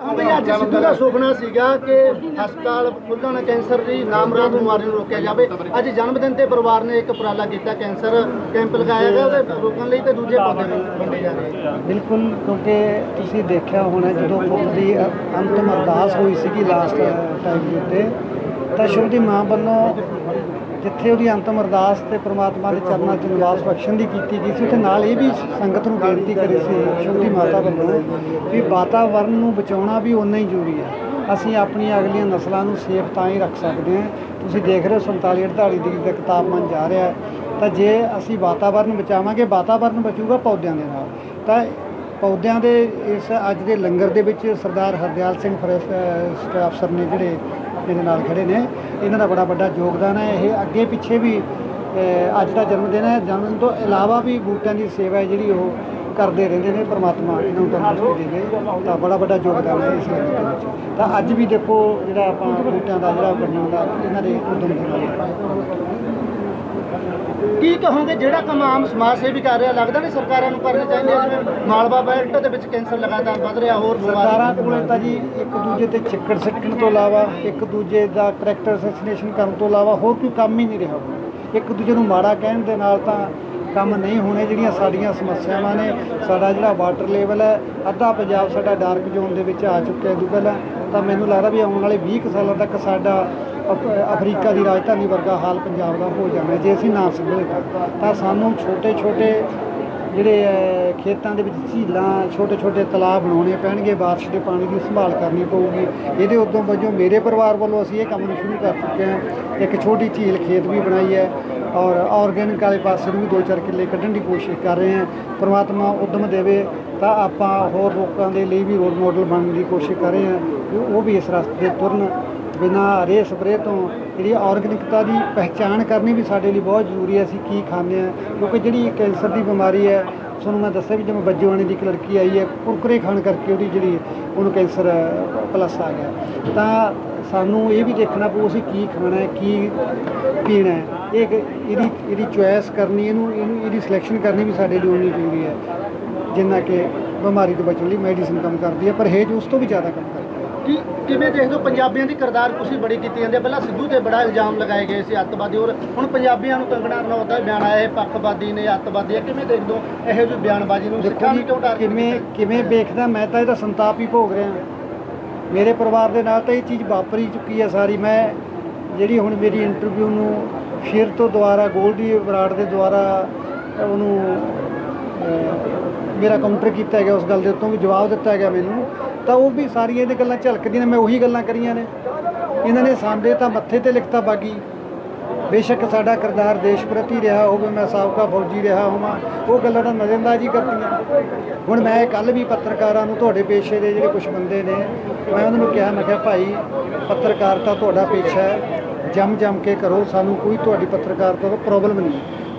ਅੱਜ ਸਿੱਧੂ ਦਾ ਸੁਪਨਾ ਸੀਗਾ ਕਿ ਹਸਪਤਾਲ ਖੁੱਲ੍ਹਣ, ਕੈਂਸਰ ਦੀ ਨਾਮਰਾਦ ਬਿਮਾਰੀ ਨੂੰ ਰੋਕਿਆ ਜਾਵੇ। ਅੱਜ ਜਨਮ ਦਿਨ ਤੇ ਪਰਿਵਾਰ ਨੇ ਇੱਕ ਉਪਰਾਲਾ ਕੀਤਾ, ਕੈਂਸਰ ਕੈਂਪ ਲਗਾਇਆ ਗਿਆ, ਉਹਦੇ ਰੋਕਣ ਲਈ ਤੇ ਦੂਜੇ ਪੌਦੇ ਵੰਡੇ ਜਾ ਰਹੇ ਬਿਲਕੁਲ, ਕਿਉਂਕਿ ਤੁਸੀਂ ਦੇਖਿਆ ਹੋਣਾ, ਜਦੋਂ ਪੁੱਤ ਦੀ ਅੰਤਮ ਅਰਦਾਸ ਹੋਈ ਸੀਗੀ ਲਾਸਟ ਟਾਈਮ ਉੱਤੇ, ਤਾਂ ਸ਼ੁਰੂ ਦੀ ਮਾਂ ਵੱਲੋਂ ਜਿੱਥੇ ਉਹਦੀ ਅੰਤਮ ਅਰਦਾਸ ਤੇ ਪ੍ਰਮਾਤਮਾ ਦੇ ਚਰਨਾਂ 'ਚ ਨਿਵਾਸ ਬਖਸ਼ਣ ਦੀ ਕੀਤੀ ਗਈ ਸੀ, ਉੱਥੇ ਨਾਲ ਇਹ ਵੀ ਸੰਗਤ ਨੂੰ ਬੇਨਤੀ ਕਰੀ ਸੀ ਛੋਟੀ ਮਾਤਾ ਵੱਲੋਂ, ਵੀ ਵਾਤਾਵਰਨ ਨੂੰ ਬਚਾਉਣਾ ਵੀ ਉਨਾ ਹੀ ਜ਼ਰੂਰੀ ਹੈ। ਅਸੀਂ ਆਪਣੀਆਂ ਅਗਲੀਆਂ ਨਸਲਾਂ ਨੂੰ ਸੇਫ ਤਾਂ ਹੀ ਰੱਖ ਸਕਦੇ ਹਾਂ। ਤੁਸੀਂ ਦੇਖ ਰਹੇ ਹੋ 47 48 ਡਿਗਰੀ ਤੱਕ ਤਾਪਮਾਨ ਜਾ ਰਿਹਾ ਤਾਂ ਜੇ ਅਸੀਂ ਵਾਤਾਵਰਨ ਬਚਾਵਾਂਗੇ, ਵਾਤਾਵਰਨ ਬਚੂਗਾ ਪੌਦਿਆਂ ਦੇ ਨਾਲ। ਤਾਂ ਪੌਦਿਆਂ ਦੇ ਇਸ ਅੱਜ ਦੇ ਲੰਗਰ ਦੇ ਵਿੱਚ ਸਰਦਾਰ ਹਰਦਿਆਲ ਸਿੰਘ ਫੋਰੈਸਟ ਅਫਸਰ ਨੇ ਜਿਹੜੇ ਇਹਦੇ ਨਾਲ ਖੜੇ ਨੇ। ਇਹਨਾਂ ਦਾ ਬੜਾ ਵੱਡਾ ਯੋਗਦਾਨ ਹੈ। ਇਹ ਅੱਗੇ ਪਿੱਛੇ ਵੀ ਅੱਜ ਦਾ ਜਨਮ ਦਿਨ ਹੈ। ਜਨਮ ਤੋਂ ਇਲਾਵਾ ਵੀ ਬੂਟਿਆਂ ਦੀ ਸੇਵਾ ਜਿਹੜੀ ਉਹ ਕਰਦੇ ਰਹਿੰਦੇ ਨੇ ਪਰਮਾਤਮਾ ਇਹਨਾਂ ਨੂੰ ਤੰਦਰੁਸਤੀ ਦੇਵੇ ਤਾਂ ਬੜਾ ਵੱਡਾ ਯੋਗਦਾਨ ਹੈ ਇਸ ਲੰਗਰ ਦੇ ਵਿੱਚ। ਤਾਂ ਅੱਜ ਵੀ ਦੇਖੋ ਜਿਹੜਾ ਆਪਾਂ ਬੂਟਿਆਂ ਦਾ ਜਿਹੜਾ ਵੰਡਣ ਦਾ ਇਹਨਾਂ ਦੇ ਉਦਮ ਦੇ ਨਾਲ। ਕੀ ਕਹੋਗੇ, ਜਿਹੜਾ ਕੰਮ ਆਮ ਸਮਾਜ ਸੇਵੀ ਕਰ ਰਿਹਾ? ਲੱਗਦਾ ਨਹੀਂ ਸਰਕਾਰਾਂ ਨੂੰ ਕਰਨੀ ਚਾਹੀਦੇ ਹੈ ਜਿਵੇਂ ਮਾਲਵਾ ਬੈਲਟ ਦੇ ਵਿੱਚ ਕੈਂਸਰ ਲਗਾਤਾਰ ਵੱਧ ਰਿਹਾ, ਹੋਰ ਸਰਕਾਰਾਂ ਕੋਲੇ ਤਾਂ ਜੀ ਇੱਕ ਦੂਜੇ ਤੇ ਛਿੱਕੜ ਸਿੱਟਣ ਤੋਂ ਇਲਾਵਾ, ਇੱਕ ਦੂਜੇ ਦਾ ਕਰੈਕਟਰ ਅਸੈਸੀਨੇਸ਼ਨ ਕਰਨ ਤੋਂ ਇਲਾਵਾ ਹੋਰ ਕੋਈ ਕੰਮ ਹੀ ਨਹੀਂ ਰਿਹਾ ਇੱਕ ਦੂਜੇ ਨੂੰ ਮਾੜਾ ਕਹਿਣ ਦੇ ਨਾਲ ਤਾਂ ਕੰਮ ਨਹੀਂ ਹੋਣੇ ਜਿਹੜੀਆਂ ਸਾਡੀਆਂ ਸਮੱਸਿਆਵਾਂ ਨੇ। ਸਾਡਾ ਜਿਹੜਾ ਵਾਟਰ ਲੈਵਲ ਹੈ, ਅੱਧਾ ਪੰਜਾਬ ਸਾਡਾ ਡਾਰਕ ਜ਼ੋਨ ਦੇ ਵਿੱਚ ਆ ਚੁੱਕਿਆ ਹੈ ਪਹਿਲਾਂ ਤਾਂ ਮੈਨੂੰ ਲੱਗਦਾ ਵੀ ਆਉਣ ਵਾਲੇ 20 ਕੁ ਸਾਲਾਂ ਤੱਕ ਸਾਡਾ ਅਫ- ਅਫਰੀਕਾ ਦੀ ਰਾਜਧਾਨੀ ਵਰਗਾ ਹਾਲ ਪੰਜਾਬ ਦਾ ਹੋ ਜਾਣਾ ਜੇ ਅਸੀਂ ਨਾ ਸੰਭਲੇ ਤਾਂ। ਤਾਂ ਸਾਨੂੰ ਛੋਟੇ ਛੋਟੇ ਜਿਹੜੇ ਅਹ, ਖੇਤਾਂ ਦੇ ਵਿੱਚ ਝੀਲਾਂ ਛੋਟੇ ਛੋਟੇ ਤਲਾਬ ਬਣਾਉਣੇ ਪੈਣਗੇ ਬਾਰਿਸ਼ ਦੇ ਪਾਣੀ ਦੀ ਸੰਭਾਲ ਕਰਨੀ ਪਊਗੀ। ਇਹਦੇ ਉਦੋਂ ਵਜੋਂ ਮੇਰੇ ਪਰਿਵਾਰ ਵੱਲੋਂ ਅਸੀਂ ਇਹ ਕੰਮ ਨੂੰ ਸ਼ੁਰੂ ਕਰ ਚੁੱਕੇ ਹਾਂ। ਇੱਕ ਛੋਟੀ ਝੀਲ ਖੇਤ ਵੀ ਬਣਾਈ ਹੈ ਔਰ ਆਰਗੈਨਿਕ ਵਾਲੇ ਪਾਸੇ ਨੂੰ ਵੀ ਦੋ ਚਾਰ ਕਿੱਲੇ ਕੱਢਣ ਦੀ ਕੋਸ਼ਿਸ਼ ਕਰ ਰਹੇ ਹਾਂ। ਪ੍ਰਮਾਤਮਾ ਉਦਮ ਦੇਵੇ ਤਾਂ ਆਪਾਂ ਹੋਰ ਲੋਕਾਂ ਦੇ ਲਈ ਵੀ ਰੋਲ ਮਾਡਲ ਬਣਨ ਦੀ ਕੋਸ਼ਿਸ਼ ਕਰ ਰਹੇ ਹਾਂ ਕਿ ਉਹ ਵੀ ਇਸ ਰਸਤੇ ਤੇ ਤੁਰਨ। ਬਿਨਾਂ ਰੇ ਸਪਰੇ ਤੋਂ ਜਿਹੜੀ ਆਰਗੈਨਿਕਤਾ ਦੀ ਪਹਿਚਾਣ ਕਰਨੀ ਵੀ ਸਾਡੇ ਲਈ ਬਹੁਤ ਜ਼ਰੂਰੀ ਹੈ, ਅਸੀਂ ਕੀ ਖਾਂਦੇ ਹਾਂ। ਕਿਉਂਕਿ ਜਿਹੜੀ ਕੈਂਸਰ ਦੀ ਬਿਮਾਰੀ ਹੈ, ਤੁਹਾਨੂੰ ਮੈਂ ਦੱਸਿਆ ਵੀ ਜਿਵੇਂ ਬੱਜਵਾਣੀ ਦੀ ਇੱਕ ਲੜਕੀ ਆਈ ਹੈ, ਕੁਰਕਰੇ ਖਾਣ ਕਰਕੇ ਉਹਦੀ ਜਿਹੜੀ ਉਹਨੂੰ ਕੈਂਸਰ ਪਲੱਸ ਆ ਗਿਆ। ਤਾਂ ਸਾਨੂੰ ਇਹ ਵੀ ਦੇਖਣਾ ਪਊ, ਅਸੀਂ ਕੀ ਖਾਣਾ ਹੈ, ਕੀ ਪੀਣਾ ਹੈ। ਇਹ ਇਹਦੀ ਇਹਦੀ ਚੁਆਇਸ ਕਰਨੀ, ਇਹਨੂੰ ਇਹਨੂੰ, ਇਹਦੀ ਸਿਲੈਕਸ਼ਨ ਕਰਨੀ ਵੀ ਸਾਡੇ ਲਈ ਉਨੀ ਜ਼ਰੂਰੀ ਹੈ, ਜਿੰਨਾ ਕਿ ਬਿਮਾਰੀ ਤੋਂ ਬਚਣ ਲਈ ਮੈਡੀਸਿਨ ਕੰਮ ਕਰਦੀ ਹੈ, ਪਰ ਹੇਜ਼ ਉਸ ਤੋਂ ਵੀ ਜ਼ਿਆਦਾ ਕੰਮ ਕਰਦੀ ਹੈ। ਕੀ ਕਿਵੇਂ ਦੇਖਦੇ ਹੋ ਪੰਜਾਬੀਆਂ ਦੀ ਕਿਰਦਾਰ ਕੁਸ਼ੀ ਬੜੀ ਕੀਤੀ ਜਾਂਦੀ ਹੈ? ਪਹਿਲਾਂ ਸਿੱਧੂ ਤੇ ਬੜਾ ਇਲਜ਼ਾਮ ਲਗਾਏ ਗਏ ਸੀ ਅੱਤਵਾਦੀ ਔਰ ਹੁਣ ਪੰਜਾਬੀਆਂ ਨੂੰ ਕੰਗਣਾ ਰਣੌਤ ਦਾ ਬਿਆਨ ਆਇਆ ਇਹ ਪੱਖਵਾਦੀ ਨੇ ਅੱਤਵਾਦੀ ਹੈ। ਕਿਵੇਂ ਦੇਖਦੇ ਹੋ ਇਹੋ ਜਿਹੀ ਬਿਆਨਬਾਜ਼ੀ ਨੂੰ? ਦੇਖੋ ਸਿੱਖਾਂ ਨੂੰ ਕਿਉਂ ਡਰ ਕਿਵੇਂ ਕਿਵੇਂ ਵੇਖਦਾ ਮੈਂ ਤਾਂ ਇਹਦਾ ਸੰਤਾਪ ਹੀ ਭੋਗ ਰਿਹਾ। ਮੇਰੇ ਪਰਿਵਾਰ ਦੇ ਨਾਲ ਤਾਂ ਇਹ ਚੀਜ਼ ਵਾਪਰੀ ਚੁੱਕੀ ਹੈ ਸਾਰੀ। ਮੈਂ ਜਿਹੜੀ ਹੁਣ ਮੇਰੀ ਇੰਟਰਵਿਊ ਨੂੰ ਫਿਰ ਤੋਂ ਦੁਬਾਰਾ ਗੋਲਡੀ ਬਰਾੜ ਦੇ ਦੁਆਰਾ ਉਹਨੂੰ ਮੇਰਾ ਕਾਊਂਟਰ ਕੀਤਾ ਗਿਆ ਉਸ ਗੱਲ ਦੇ ਉੱਤੋਂ ਵੀ ਜਵਾਬ ਦਿੱਤਾ ਗਿਆ ਮੈਨੂੰ। ਤਾਂ ਉਹ ਵੀ ਸਾਰੀਆਂ ਇਹਦੇ ਗੱਲਾਂ ਝਲਕਦੀਆਂ ਨੇ, ਮੈਂ ਉਹੀ ਗੱਲਾਂ ਕਰੀਆਂ ਨੇ। ਇਹਨਾਂ ਨੇ ਸਾਂਦੇ ਤਾਂ ਮੱਥੇ ਤੇ ਲਿਖਤਾ ਬਾਗੀ। ਬੇਸ਼ੱਕ ਸਾਡਾ ਕਿਰਦਾਰ ਦੇਸ਼ ਪ੍ਰਤੀ ਰਿਹਾ ਹੋਵੇ, ਮੈਂ ਸਾਬਕਾ ਫੌਜੀ ਰਿਹਾ ਹੋਵਾਂ, ਉਹ ਗੱਲਾਂ ਤਾਂ ਨਜ਼ਰਅੰਦਾਜ਼ ਹੀ ਕਰਤੀਆਂ ਹੁਣ ਮੈਂ ਕੱਲ ਵੀ ਪੱਤਰਕਾਰਾਂ ਨੂੰ ਤੁਹਾਡੇ ਪੇਸ਼ੇ ਦੇ ਜਿਹੜੇ ਕੁਝ ਬੰਦੇ ਨੇ, ਮੈਂ ਉਹਨਾਂ ਨੂੰ ਕਿਹਾ, ਮੈਂ ਕਿਹਾ, ਭਾਈ ਪੱਤਰਕਾਰਤਾ ਤੁਹਾਡਾ ਪੇਸ਼ਾ ਹੈ। ਜੰਮ ਜੰਮ ਕੇ ਕਰੋ, ਸਾਨੂੰ ਕੋਈ ਤੁਹਾਡੀ ਪੱਤਰਕਾਰਤਾ ਤੋਂ ਪ੍ਰੋਬਲਮ ਨਹੀਂ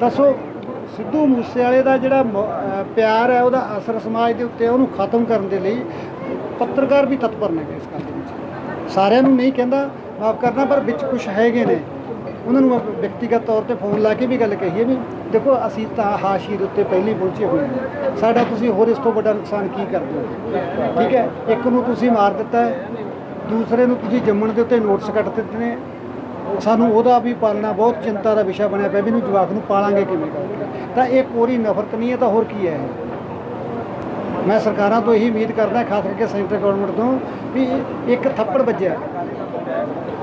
ਦੱਸੋ, ਸਿੱਧੂ ਮੂਸੇਵਾਲੇ ਦਾ ਜਿਹੜਾ ਮ- ਪਿਆਰ ਹੈ, ਉਹਦਾ ਅਸਰ ਸਮਾਜ ਦੇ ਉੱਤੇ ਉਹਨੂੰ ਖਤਮ ਕਰਨ ਦੇ ਲਈ ਪੱਤਰਕਾਰ ਵੀ ਤਤਪਰ ਨੇ ਇਸ ਗੱਲ ਦੇ ਵਿੱਚ। ਸਾਰਿਆਂ ਨੂੰ ਨਹੀਂ ਕਹਿੰਦਾ, ਮਾਫ ਕਰਨਾ, ਪਰ ਵਿੱਚ ਕੁਝ ਹੈਗੇ ਨੇ। ਉਹਨਾਂ ਨੂੰ ਵਿਅਕਤੀਗਤ ਤੌਰ ਤੇ ਫੋਨ ਲਾ ਕੇ ਵੀ ਗੱਲ ਕਹੀਏ ਵੀ, ਦੇਖੋ, ਅਸੀਂ ਤਾਂ ਹਾਸ਼ੀ ਦੇ ਉੱਤੇ ਪਹਿਲੀ ਪਹੁੰਚੇ ਹੋਏ ਹਾਂ। ਸਾਡਾ ਤੁਸੀਂ ਹੋਰ ਇਸ ਤੋਂ ਵੱਡਾ ਨੁਕਸਾਨ ਕੀ ਕਰਦੇ ਹੋ? ਠੀਕ ਹੈ, ਇੱਕ ਨੂੰ ਤੁਸੀਂ ਮਾਰ ਦਿੱਤਾ ਹੈ, ਦੂਸਰੇ ਨੂੰ ਤੁਸੀਂ ਜੰਮਣ ਦੇ ਉੱਤੇ ਨੋਟਿਸ ਕੱਟ ਦਿੱਤੇ ਨੇ ਸਾਨੂੰ ਉਹਦਾ ਵੀ ਪਾਲਣਾ, ਬਹੁਤ ਚਿੰਤਾ ਦਾ ਵਿਸ਼ਾ ਬਣਿਆ ਪਿਆ ਵੀ ਇਹਨੂੰ ਜਵਾਕ ਨੂੰ ਪਾਲਾਂਗੇ ਕਿਵੇਂ? ਕਰਕੇ ਤਾਂ ਇਹ ਕੋਰੀ ਨਫ਼ਰਤ ਨਹੀਂ ਹੈ, ਤਾਂ ਹੋਰ ਕੀ ਹੈ ਮੈਂ ਸਰਕਾਰਾਂ ਤੋਂ ਇਹੀ ਉਮੀਦ ਕਰਦਾ, ਖਾਸ ਕਰਕੇ ਸੈਂਟਰ ਗਵਰਨਮੈਂਟ ਤੋਂ, ਵੀ ਇੱਕ ਥੱਪੜ ਵੱਜਿਆ।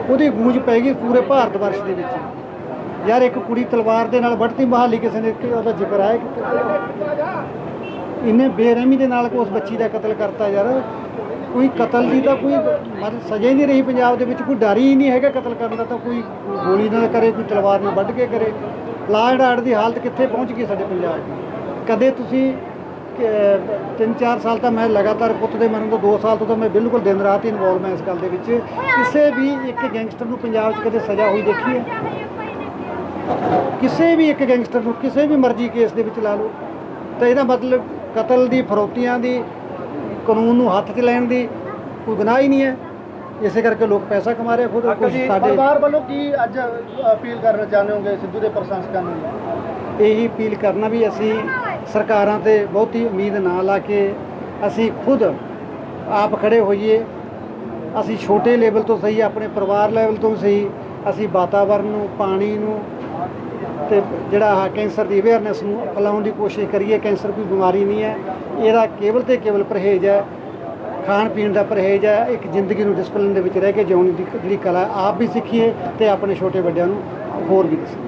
ਉਹਦੀ ਗੂੰਜ ਪੈ ਗਈ ਪੂਰੇ ਭਾਰਤ ਵਰਸ਼ ਦੇ ਵਿੱਚ। ਯਾਰ ਇੱਕ ਕੁੜੀ ਤਲਵਾਰ ਦੇ ਨਾਲ ਵੱਢਤੀ ਬਹਾਲੀ ਕਿਸੇ ਨੇ ਉਹਦਾ ਜ਼ਿਕਰ ਆਇਆ ਇੰਨੇ ਬੇਰਹਿਮੀ ਦੇ ਨਾਲ ਉਸ ਬੱਚੀ ਦਾ ਕਤਲ ਕਰਤਾ ਯਾਰ। ਕੋਈ ਕਤਲ ਦੀ ਤਾਂ ਕੋਈ ਮਤਲਬ ਸਜ਼ਾ ਹੀ ਨਹੀਂ ਰਹੀ ਪੰਜਾਬ ਦੇ ਵਿੱਚ, ਕੋਈ ਡਰ ਹੀ ਨਹੀਂ ਹੈਗਾ ਕਤਲ ਕਰਨ ਦਾ ਤਾਂ ਕੋਈ ਗੋਲੀ ਨਾਲ ਕਰੇ, ਕੋਈ ਤਲਵਾਰ ਨਾਲ ਵੱਢ ਕੇ ਕਰੇ। ਲਾਅ ਐਂਡ ਦੀ ਹਾਲਤ ਕਿੱਥੇ ਪਹੁੰਚ ਗਈ ਸਾਡੇ ਪੰਜਾਬ ਦੀ? ਕਦੇ ਤੁਸੀਂ 3-4 ਸਾਲ ਤਾਂ ਮੈਂ ਲਗਾਤਾਰ ਪੁੱਤ ਦੇ ਮਰਨ ਤੋਂ 2 ਸਾਲ ਤੋਂ ਤਾਂ ਮੈਂ ਬਿਲਕੁਲ ਦਿਨ ਰਾਤ ਹੀ ਇਨਵੋਲਵ ਹਾਂ ਇਸ ਗੱਲ ਦੇ ਵਿੱਚ। ਕਿਸੇ ਵੀ ਇੱਕ ਗੈਂਗਸਟਰ ਨੂੰ ਪੰਜਾਬ 'ਚ ਕਦੇ ਸਜ਼ਾ ਹੋਈ ਦੇਖੀ ਹੈ? ਕਿਸੇ ਵੀ ਇੱਕ ਗੈਂਗਸਟਰ ਨੂੰ, ਕਿਸੇ ਵੀ ਮਰਜ਼ੀ ਕੇਸ ਦੇ ਵਿੱਚ ਲਾ ਲਓ। ਤਾਂ ਇਹਦਾ ਮਤਲਬ ਕਤਲ ਦੀ, ਫਰੋਤੀਆਂ ਦੀ ਕਾਨੂੰਨ ਨੂੰ ਹੱਥ 'ਚ ਲੈਣ ਦੀ ਕੋਈ ਗੁਨਾਹ ਹੀ ਨਹੀਂ ਹੈ। ਇਸੇ ਕਰਕੇ ਲੋਕ ਪੈਸਾ ਕਮਾ ਰਹੇ ਖੁਦ ਕੁਝ ਸਾਡੇ ਪਰਿਵਾਰ ਵੱਲੋਂ ਕੀ ਅੱਜ ਅਪੀਲ ਕਰਨਾ ਚਾਹੁੰਦੇ ਹੋਗੇ ਸਿੱਧੂ ਦੇ ਪ੍ਰਸ਼ੰਸਕਾਂ ਨੂੰ? ਇਹੀ ਅਪੀਲ ਕਰਨਾ ਵੀ ਅਸੀਂ ਸਰਕਾਰਾਂ ਤੇ ਬਹੁਤੀ ਉਮੀਦ ਨਾ ਲਾ ਕੇ ਅਸੀਂ ਖੁਦ ਆਪ ਖੜੇ ਹੋਈਏ। ਅਸੀਂ ਛੋਟੇ ਲੈਵਲ ਤੋਂ ਸਹੀ ਆਪਣੇ ਪਰਿਵਾਰ ਲੈਵਲ ਤੋਂ ਸਹੀ ਅਸੀਂ ਵਾਤਾਵਰਨ ਨੂੰ ਪਾਣੀ ਨੂੰ ਤੇ ਜਿਹੜਾ ਆਹ ਕੈਂਸਰ ਦੀ ਅਵੇਅਰਨੈਸ ਨੂੰ ਫੈਲਾਉਣ ਦੀ ਕੋਸ਼ਿਸ਼ ਕਰੀਏ, ਕੈਂਸਰ ਕੋਈ ਬਿਮਾਰੀ ਨਹੀਂ ਹੈ। ਇਹਦਾ ਕੇਵਲ ਤੇ ਕੇਵਲ ਪਰਹੇਜ਼ ਹੈ, ਖਾਣ ਪੀਣ ਦਾ ਪਰਹੇਜ਼ ਹੈ, ਇੱਕ ਜ਼ਿੰਦਗੀ ਨੂੰ ਡਿਸਪਲਿਨ ਦੇ ਵਿੱਚ ਰਹਿ ਕੇ ਜਿਉਣ ਦੀ ਜਿਹੜੀ ਕਲਾ ਆਪ ਵੀ ਸਿੱਖੀਏ ਤੇ ਆਪਣੇ ਛੋਟੇ ਵੱਡਿਆਂ ਨੂੰ ਹੋਰ ਵੀ ਦੱਸੀਏ।